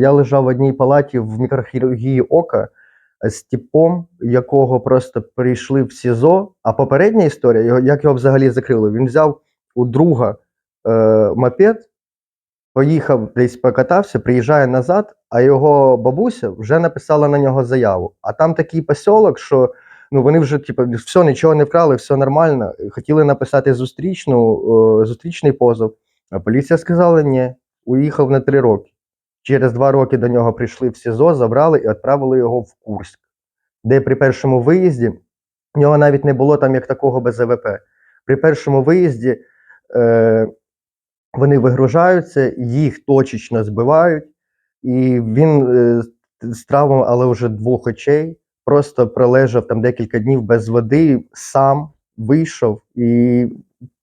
я лежав в одній палаті в мікрохірургії ока з типом, якого просто прийшли в СІЗО. А попередня історія, як його взагалі закрили, він взяв у друга е, мопед, поїхав десь покатався, приїжджає назад, а його бабуся вже написала на нього заяву. А там такий посілок, що ну вони вже типу, все, нічого не вкрали, все нормально. Хотіли написати зустрічну, е, зустрічний позов. А поліція сказала, ні, уїхав на три роки. Через два роки до нього прийшли в СІЗО, забрали і відправили його в Курськ, де при першому виїзді в нього навіть не було там як такого БЗВП. При першому виїзді е, вони вигружаються, їх точечно збивають, і він е, з травмами, але вже двох очей, просто пролежав там декілька днів без води, сам вийшов і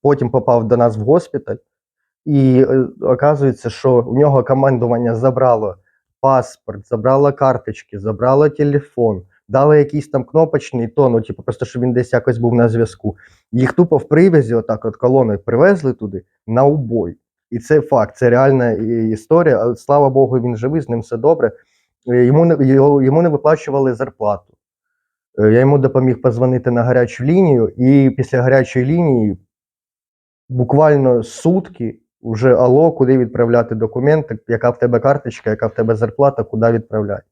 потім попав до нас в госпіталь. І е, оказується, що у нього командування забрало паспорт, забрало карточки, забрало телефон, дало якийсь там кнопочний то, ну, типу, просто щоб він десь якось був на зв'язку. Їх тупо в привязі, отак от колоною привезли туди на убой. І це факт, це реальна історія. Слава Богу, він живий, з ним все добре. Е, Йому не, його- йому не виплачували зарплату. Е, Я йому допоміг позвонити на гарячу лінію, і після гарячої лінії буквально сутки вже алло, куди відправляти документи, яка в тебе карточка, яка в тебе зарплата, куди відправляти.